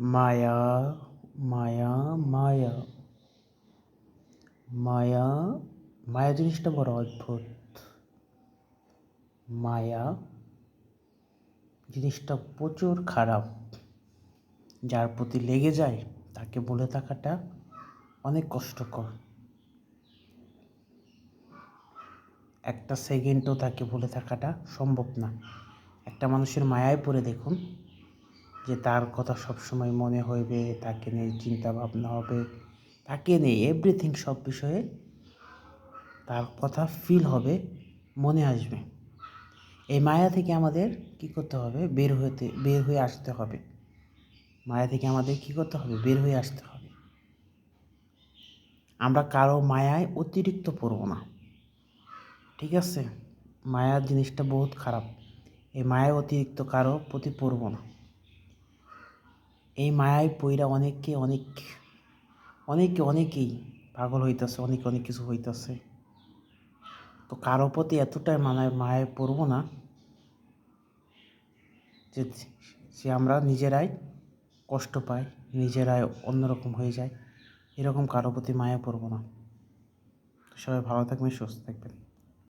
মায়া মায়া মায়া। মায়া মায়া জিনিসটা বড় অদ্ভুত। মায়া জিনিসটা প্রচুর খারাপ। যার প্রতি লেগে যায়, তাকে বলে থাকাটা অনেক কষ্টকর। একটা সেকেন্ডও তাকে বলে থাকাটা সম্ভব না। একটা মানুষের মায়ায় পড়ে দেখুন। যে তার কথা সবসময় মনে হইবে, তাকে নিয়ে চিন্তা ভাবনা হবে, তাকে নিয়ে এভরিথিং সব বিষয়ে তার কথা ফিল হবে, মনে আসবে। এই মায়া থেকে আমাদের কি করতে হবে? বের হতে বের হয়ে আসতে হবে। মায়া থেকে আমাদের কি করতে হবে? বের হয়ে আসতে হবে। আমরা কারও মায়ায় অতিরিক্ত পড়ব না। ঠিক আছে? মায়ার জিনিসটা বহুত খারাপ। এই মায়ায় অতিরিক্ত কারও প্রতি পড়ব না। এই মায়ায় পইরা অনেককে অনেক, অনেকে অনেকেই পাগল হইতেছে, অনেক অনেক কিছু হইতেছে। তো কারও প্রতি এতটাই মানায়, মায়ায় পড়ব না যে সে আমরা নিজেরাই কষ্ট পাই, নিজেরাই অন্যরকম হয়ে যায় এরকম কারও প্রতি মায়া পড়ব না। সবাই ভালো থাকবেন, সুস্থ থাকবেন।